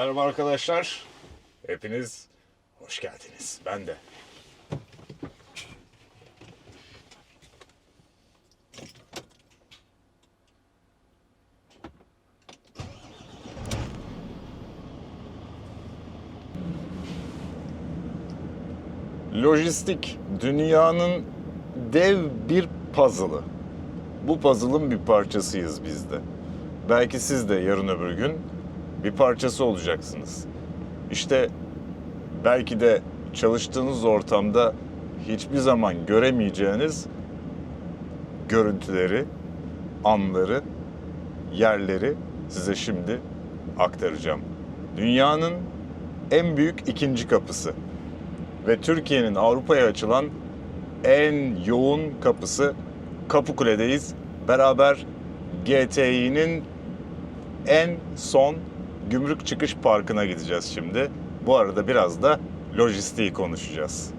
Merhaba arkadaşlar. Hepiniz hoş geldiniz. Ben de. Lojistik dünyanın dev bir puzzle'ı. Bu puzzle'ın bir parçasıyız biz de. Belki siz de yarın öbür gün bir parçası olacaksınız. İşte belki de çalıştığınız ortamda hiçbir zaman göremeyeceğiniz görüntüleri, anları, yerleri size şimdi aktaracağım. Dünyanın en büyük ikinci kapısı ve Türkiye'nin Avrupa'ya açılan en yoğun kapısı Kapıkule'deyiz. Beraber GTİ'nin en son gümrük çıkış parkına gideceğiz şimdi. Bu arada biraz da lojistiği konuşacağız.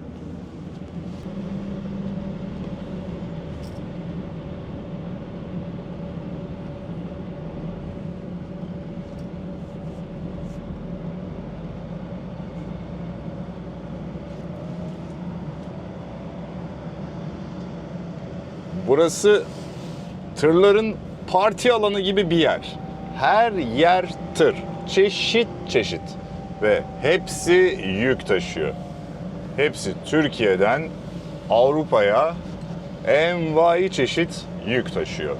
Burası tırların parti alanı gibi bir yer. Her yer tır. Çeşit çeşit. Ve hepsi yük taşıyor. Hepsi Türkiye'den Avrupa'ya envai çeşit yük taşıyor.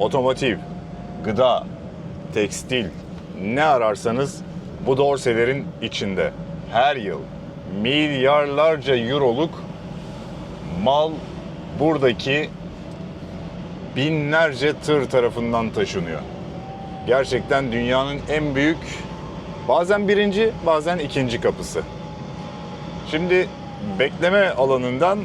Otomotiv, gıda, tekstil, ne ararsanız bu dorselerin içinde. Her yıl milyarlarca euroluk mal buradaki binlerce tır tarafından taşınıyor. Gerçekten dünyanın en büyük, bazen birinci, bazen ikinci kapısı. Şimdi bekleme alanından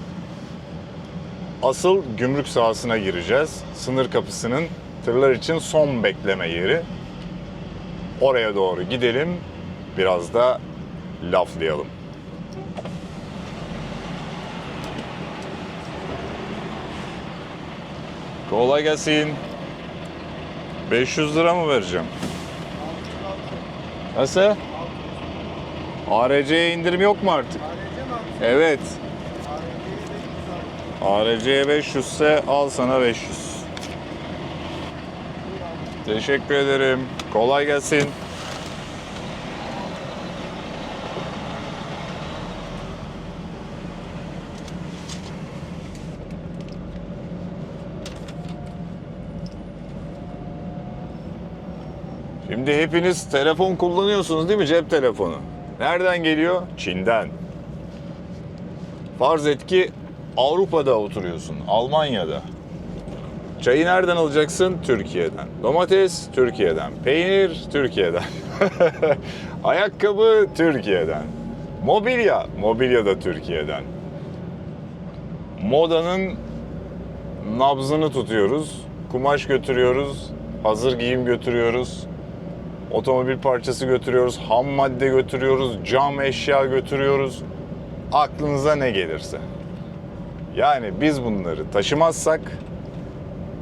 asıl gümrük sahasına gireceğiz. Sınır kapısının tırlar için son bekleme yeri. Oraya doğru gidelim, biraz da laflayalım. Kolay gelsin. 500 lira mı vereceğim? Nasıl? ARC'ye indirim yok mu artık? Evet. ARC'ye 500 ise al sana 500. Teşekkür ederim. Kolay gelsin. Şimdi hepiniz telefon kullanıyorsunuz değil mi? Cep telefonu. Nereden geliyor? Çin'den. Farz et ki Avrupa'da oturuyorsun, Almanya'da. Çayı nereden alacaksın? Türkiye'den. Domates Türkiye'den. Peynir Türkiye'den. Ayakkabı Türkiye'den. Mobilya, mobilya da Türkiye'den. Modanın nabzını tutuyoruz. Kumaş götürüyoruz. Hazır giyim götürüyoruz. Otomobil parçası götürüyoruz. Ham madde götürüyoruz. Cam eşya götürüyoruz. Aklınıza ne gelirse. Yani biz bunları taşımazsak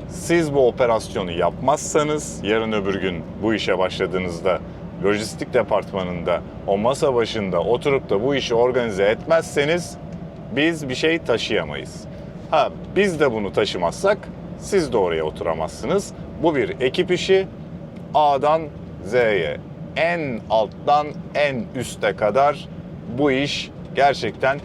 siz bu operasyonu yapmazsanız yarın öbür gün bu işe başladığınızda lojistik departmanında o masa başında oturup da bu işi organize etmezseniz biz bir şey taşıyamayız. Ha biz de bunu taşımazsak siz de oraya oturamazsınız. Bu bir ekip işi. A'dan Z'ye en alttan en üste kadar bu iş gerçekten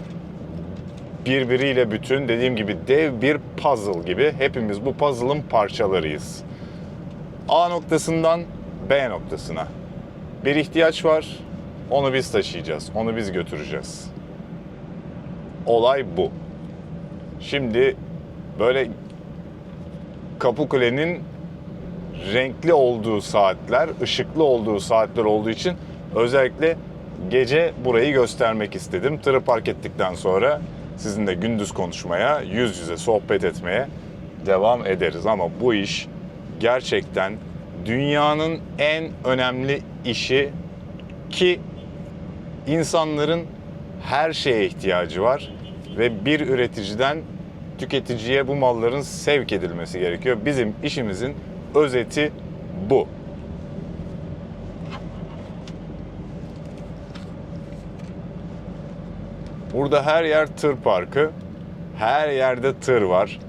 birbiriyle bütün dediğim gibi dev bir puzzle gibi hepimiz bu puzzle'ın parçalarıyız. A noktasından B noktasına. Bir ihtiyaç var. Onu biz taşıyacağız. Onu biz götüreceğiz. Olay bu. Şimdi böyle Kapıkule'nin renkli olduğu saatler, ışıklı olduğu saatler olduğu için özellikle gece burayı göstermek istedim. Tırı park ettikten sonra sizinle gündüz konuşmaya, yüz yüze sohbet etmeye devam ederiz. Ama bu iş gerçekten dünyanın en önemli işi ki insanların her şeye ihtiyacı var ve bir üreticiden tüketiciye bu malların sevk edilmesi gerekiyor. Bizim işimizin özeti bu. Burada her yer tır parkı. Her yerde tır var.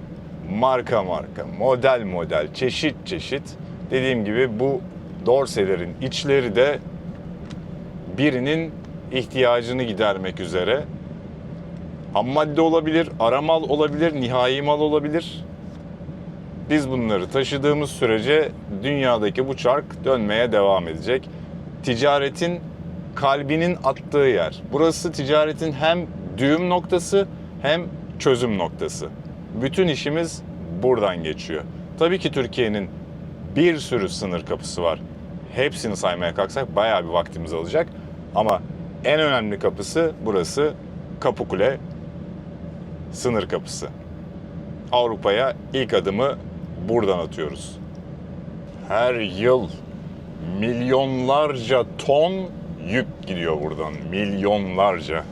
Marka marka, model model, çeşit çeşit. Dediğim gibi bu dorselerin içleri de birinin ihtiyacını gidermek üzere. Ham madde olabilir, ara mal olabilir, nihai mal olabilir. Biz bunları taşıdığımız sürece dünyadaki bu çark dönmeye devam edecek. Ticaretin kalbinin attığı yer. Burası ticaretin hem düğüm noktası hem çözüm noktası. Bütün işimiz buradan geçiyor. Tabii ki Türkiye'nin bir sürü sınır kapısı var. Hepsini saymaya kalksak bayağı bir vaktimiz alacak. Ama en önemli kapısı burası Kapıkule sınır kapısı. Avrupa'ya ilk adımı buradan atıyoruz. Her yıl milyonlarca ton yük gidiyor buradan. Milyonlarca.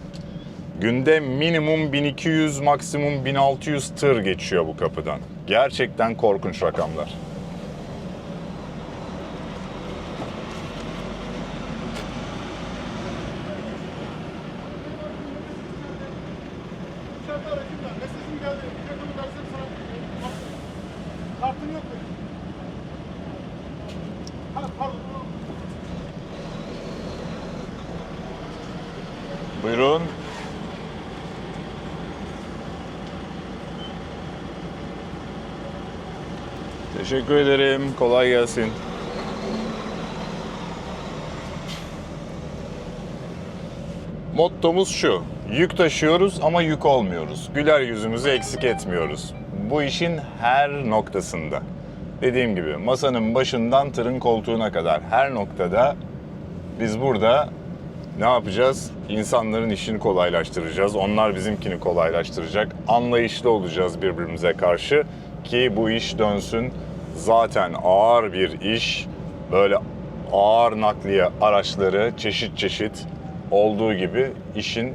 Günde minimum 1200 maksimum 1600 tır geçiyor bu kapıdan. Gerçekten korkunç rakamlar. Kartın yok mu? Ha pardon. Buyurun. Teşekkür ederim. Kolay gelsin. Mottomuz şu. Yük taşıyoruz ama yük olmuyoruz. Güler yüzümüzü eksik etmiyoruz. Bu işin her noktasında. Dediğim gibi masanın başından tırın koltuğuna kadar her noktada biz burada ne yapacağız? İnsanların işini kolaylaştıracağız. Onlar bizimkini kolaylaştıracak. Anlayışlı olacağız birbirimize karşı ki bu iş dönsün. Zaten ağır bir iş. Böyle ağır nakliye araçları çeşit çeşit olduğu gibi işin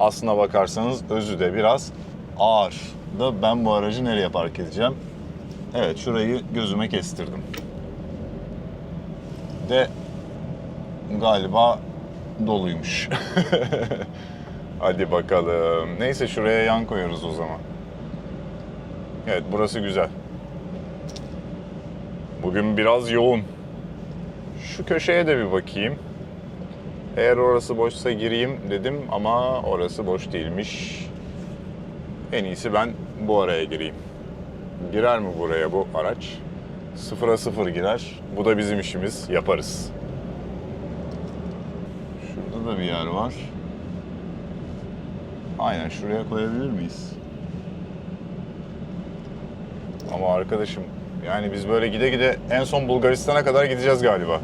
aslına bakarsanız özü de biraz ağır. Da ben bu aracı nereye park edeceğim? Evet şurayı gözüme kestirdim. De galiba doluymuş. Hadi bakalım. Neyse şuraya yan koyarız o zaman. Evet burası güzel. Bugün biraz yoğun. Şu köşeye de bir bakayım. Eğer orası boşsa gireyim dedim ama orası boş değilmiş. En iyisi ben bu araya gireyim. Girer mi buraya bu araç? Sıfıra sıfır girer. Bu da bizim işimiz. Yaparız. Şurada da bir yer var. Aynen şuraya koyabilir miyiz? Ama arkadaşım yani biz böyle gide gide en son Bulgaristan'a kadar gideceğiz galiba.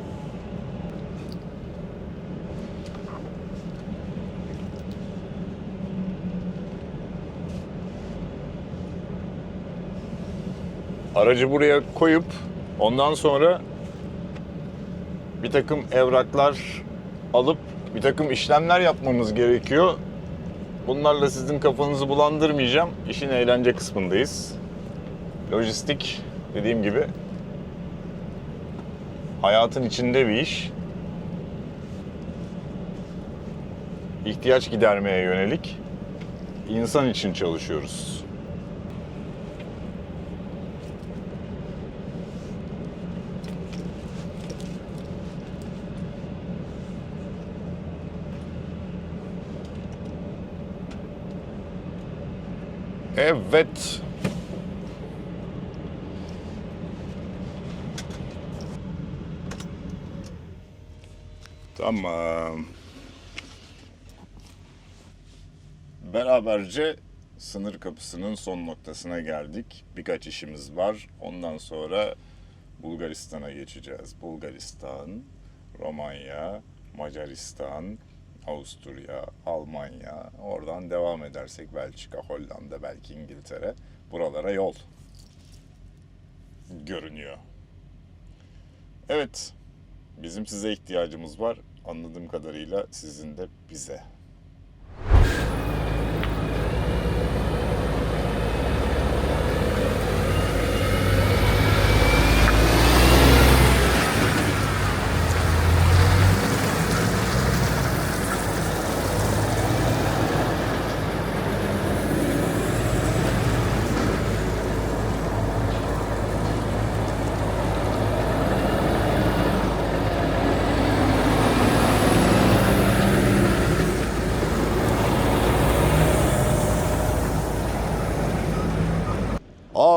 Aracı buraya koyup ondan sonra bir takım evraklar alıp bir takım işlemler yapmamız gerekiyor. Bunlarla sizin kafanızı bulandırmayacağım. İşin eğlence kısmındayız. Lojistik dediğim gibi hayatın içinde bir iş. İhtiyaç gidermeye yönelik insan için çalışıyoruz. Evet. Tamam. Beraberce sınır kapısının son noktasına geldik. Birkaç işimiz var. Ondan sonra Bulgaristan'a geçeceğiz. Bulgaristan, Romanya, Macaristan, Avusturya, Almanya. Oradan devam edersek Belçika, Hollanda, belki İngiltere. Buralara yol görünüyor. Evet, bizim size ihtiyacımız var. Anladığım kadarıyla sizin de bize.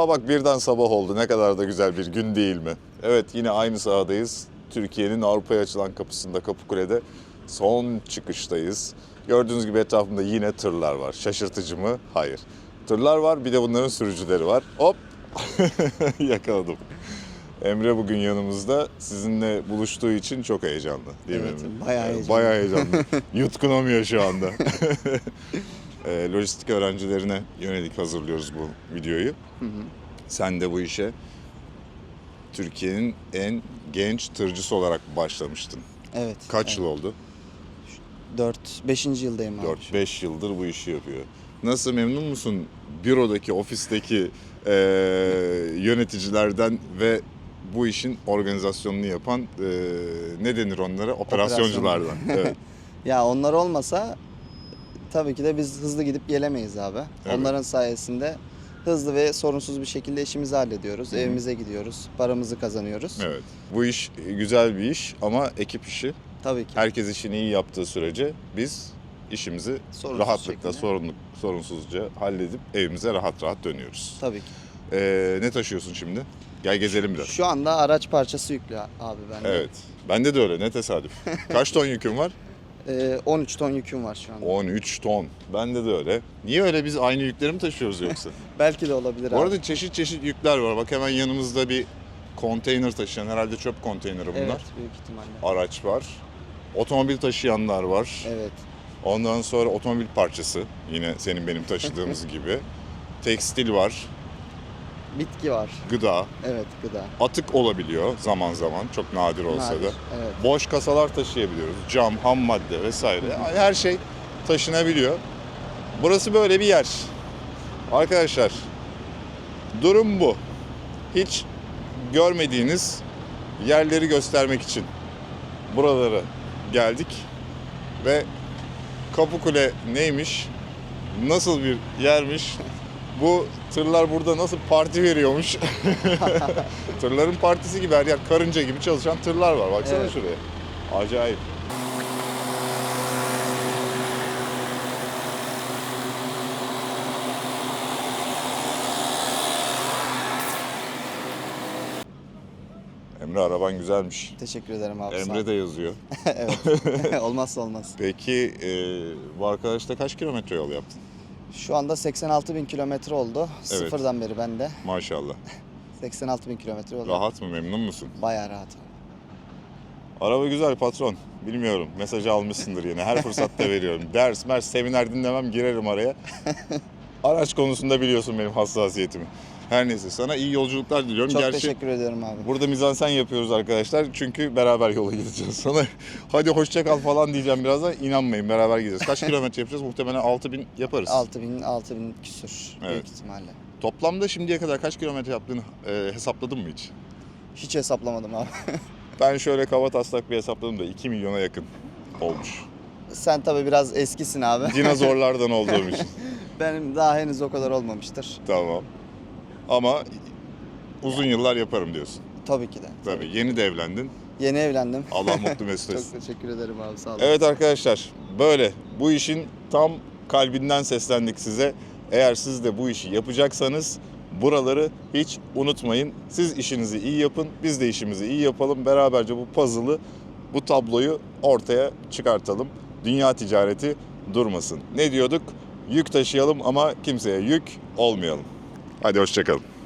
Aa bak birden sabah oldu. Ne kadar da güzel bir gün değil mi? Evet yine aynı sahadayız. Türkiye'nin Avrupa'ya açılan kapısında Kapıkule'de son çıkıştayız. Gördüğünüz gibi etrafımda yine tırlar var. Şaşırtıcı mı? Hayır. Tırlar var bir de bunların sürücüleri var. Hop yakaladım. Emre bugün yanımızda. Sizinle buluştuğu için çok heyecanlı değil Evet, mi? Emre? bayağı heyecanlı. Bayağı heyecanlı. Yutkunamıyor şu anda. Ee, lojistik öğrencilerine yönelik hazırlıyoruz bu videoyu. Sen de bu işe Türkiye'nin en genç tırcısı olarak başlamıştın. Evet. Kaç yıl oldu? 4 5. yıldayım abi. 4-5 yıldır bu işi yapıyor. Nasıl memnun musun bürodaki, ofisteki eee, yöneticilerden ve bu işin organizasyonunu yapan eee, ne denir onlara? Operasyonculardan. evet. Ya onlar olmasa tabii ki de biz hızlı gidip gelemeyiz abi. Evet. Onların sayesinde hızlı ve sorunsuz bir şekilde işimizi hallediyoruz. hı. Evimize gidiyoruz. Paramızı kazanıyoruz. evet. Bu iş güzel bir iş ama ekip işi. Tabii ki. Herkes işini iyi yaptığı sürece biz işimizi Sorunsuz rahatlıkla, şekilde. sorunluk, sorunsuzca halledip evimize rahat rahat dönüyoruz. Tabii ki. Ee, ne taşıyorsun şimdi? Gel gezelim biraz. Şu anda araç parçası yüklü abi bende. Evet. Bende de öyle ne tesadüf. Kaç ton yükün var? Ee, 13 ton yüküm var şu anda. 13 ton. Bende de öyle. Niye öyle biz aynı yükleri mi taşıyoruz yoksa? Belki de olabilir Bu abi. arada çeşit çeşit yükler var. Bak hemen yanımızda bir konteyner taşıyan, herhalde çöp konteyneri bunlar. Evet büyük ihtimalle. Araç var. Otomobil taşıyanlar var. Evet. Ondan sonra otomobil parçası. Yine senin benim taşıdığımız gibi. Tekstil var. Bitki var. Gıda. Evet gıda. Atık olabiliyor zaman zaman. Çok nadir olsa Nadir, da. Evet. Boş kasalar taşıyabiliyoruz. Cam, ham madde vesaire. Her şey taşınabiliyor. Burası böyle bir yer. Arkadaşlar durum bu. Hiç görmediğiniz yerleri göstermek için buralara geldik ve Kapıkule neymiş? Nasıl bir yermiş? Bu tırlar burada nasıl parti veriyormuş? Tırların partisi gibi her yer karınca gibi çalışan tırlar var. Baksana Evet. şuraya. Acayip. Emre araban güzelmiş. Teşekkür ederim abi. Emre de yazıyor. evet. Olmazsa olmaz. Peki e, bu arkadaşla kaç kilometre yol yaptın? Şu anda 86 bin kilometre oldu. Evet. Sıfırdan beri bende. Maşallah. 86 bin kilometre oldu. Rahat mı memnun musun? Bayağı rahat. Araba güzel patron. Bilmiyorum. Mesajı almışsındır yine. Her fırsatta veriyorum. Ders, mers, seminer dinlemem girerim araya. Araç konusunda biliyorsun benim hassasiyetimi. Her neyse sana iyi yolculuklar diliyorum. Çok Gerçi teşekkür ediyorum abi. burada mizansen yapıyoruz arkadaşlar. Çünkü beraber yola gideceğiz. Sana hadi hoşça kal falan diyeceğim birazdan. İnanmayın beraber gideceğiz. Kaç kilometre yapacağız? Muhtemelen 6000 yaparız. 6 bin, 6 bin küsür Evet. büyük ihtimalle. Toplamda şimdiye kadar kaç kilometre yaptığını e, hesapladın mı hiç? Hiç hesaplamadım abi. Ben şöyle kaba taslak bir hesapladım da 2 milyona yakın olmuş. Sen tabii biraz eskisin abi. Dinozorlardan olduğum için. Benim daha henüz o kadar olmamıştır. Tamam. Ama uzun yıllar yaparım diyorsun. Tabii ki de. Tabii. Yeni de evlendin. Yeni evlendim. Allah mutlu mesut etsin. Çok teşekkür ederim abi sağ olun. Evet arkadaşlar böyle bu işin tam kalbinden seslendik size. Eğer siz de bu işi yapacaksanız buraları hiç unutmayın. Siz işinizi iyi yapın, biz de işimizi iyi yapalım. Beraberce bu puzzle'ı, bu tabloyu ortaya çıkartalım. Dünya ticareti durmasın. Ne diyorduk? Yük taşıyalım ama kimseye yük olmayalım. Hadi hoşçakalın.